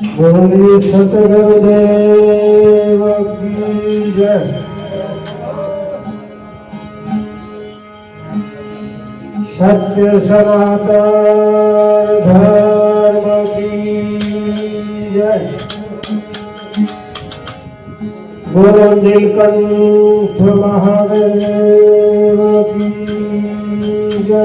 બોલી સતગુરુદેવ જય. સત્ય સનાતન ધર્મ કી જય. નીલકંઠ મહાદેવ જય.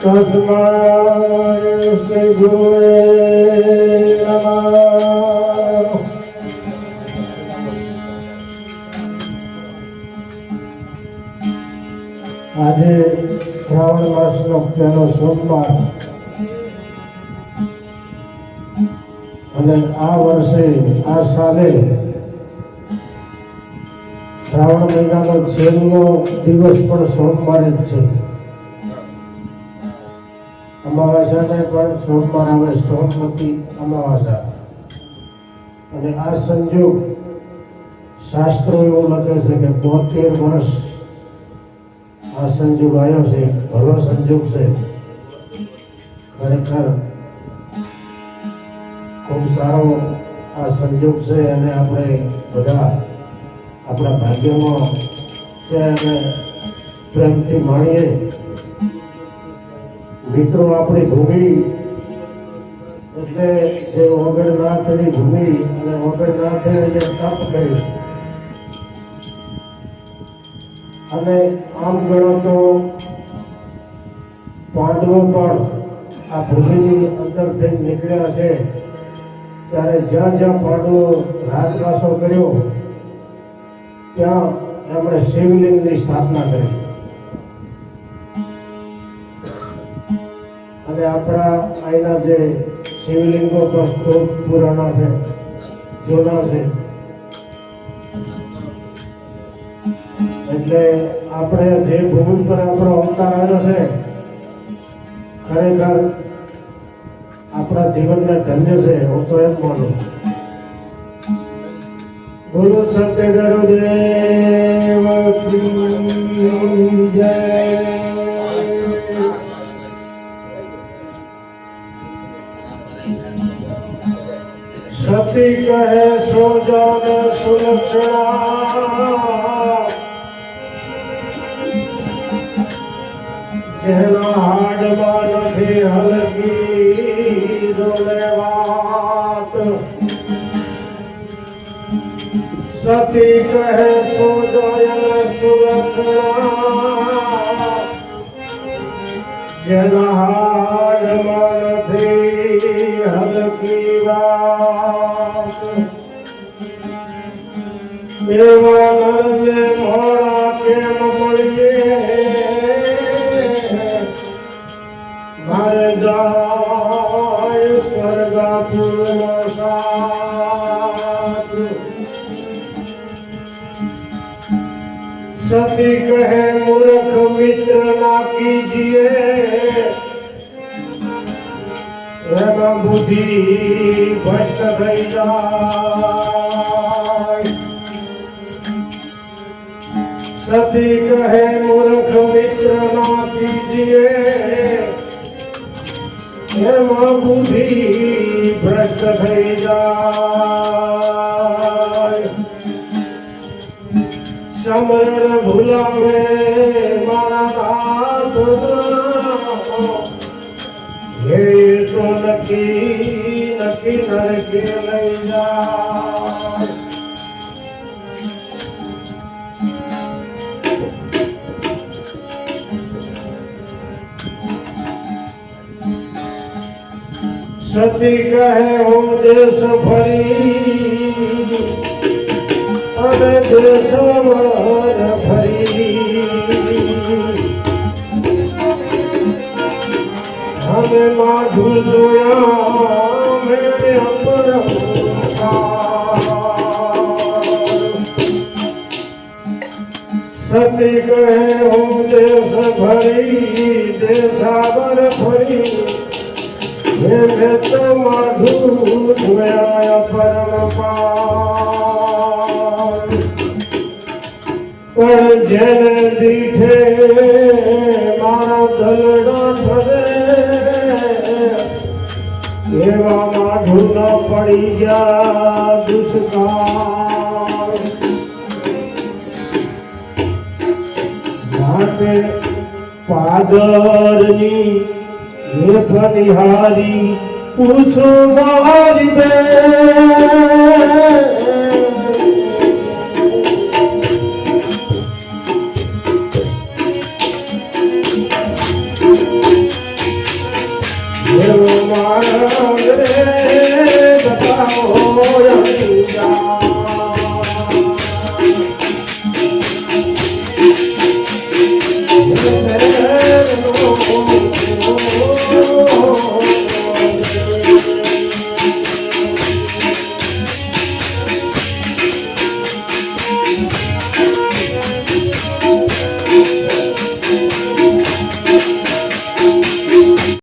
તસ્માય શ્રી આજે શ્રાવણ માસનો પહેલો સોમવાર અને આ વર્ષે આ સાલે શ્રાવણ મહિનાનો છેલ્લો દિવસ પણ સોમવારે જ છે. અમાવાસ્યાને પણ સોમવાર આવે, સોમવતી અમાવાસ્યા અને આ સંજોગ શાસ્ત્ર એવું લખે છે કે બોતેર વર્ષ આ સંજોગ આવ્યો છે. ભલો સંજોગ છે. ખરેખર ખૂબ સારો આ સંજોગ છે અને આપણે બધા આપણા ભાગ્યમાં છે અને પ્રેમથી માણીએ. મિત્રો, આપણી ભૂમિ એટલે જે ઓગણનાથની ભૂમિ અને ઓગણનાથે જે તપ કર્યું. અને આમ ગણો તો પાંડવો પણ આ ભૂમિની અંદરથી નીકળ્યા છે. ત્યારે જ્યાં જ્યાં પાંડવો રાજવાસો કર્યો ત્યાં એમણે શિવલિંગની સ્થાપના કરી. અને આપણા અહીંના જે શિવલિંગો પણ ખૂબ પુરાણા છે, જૂના છે. એટલે આપણે જે ભૂમિ પર આપણો અવતાર આવ્યો છે, ખરેખર આપણા જીવનને ધન્ય છે, હું તો એમ માનું છું. બોલો સત્ય ગુરુદેવ કી જય. સતી કહે સોજન સુલક્ષણા. જેના હાડમાં નથી હલકી ડોલે સતી કહે સુજયન સુલક્ષણા જેના હાડમાં નથી હલકી વાત. એવા નરને મોડા કેમ મળીએ? મારે જાય સતી કહે મૂર્ખ મિત્ર ના કીજીએ એમાં બુદ્ધિ ભ્રષ્ટ થઈ જાય. સતી કહે મૂર્ખ મિત્ર ના કીજીએ એમાં બુદ્ધિ ભ્રષ્ટ થઈ જાય. સમરણ ભૂલાવે મારા સાથ હે તો નક્કી નક્કી નરકે લઈ જા. સતી કહે, હું દેશ ફરી અને દેશ વર ફરી અમે માધુ જોયા મેં અપરંપાર. સતી કહે, હું દેશ ભરી દેશાવર ફરી હે તો માધુ જોયા પરમ પાર પણ જેને દીઠે મારા દલડો ઠરે એવા માઢું ન પડી ગયા દુષ્કાળ. માટે પાદરની હેઠ નિહારી પૂછો મારી બેન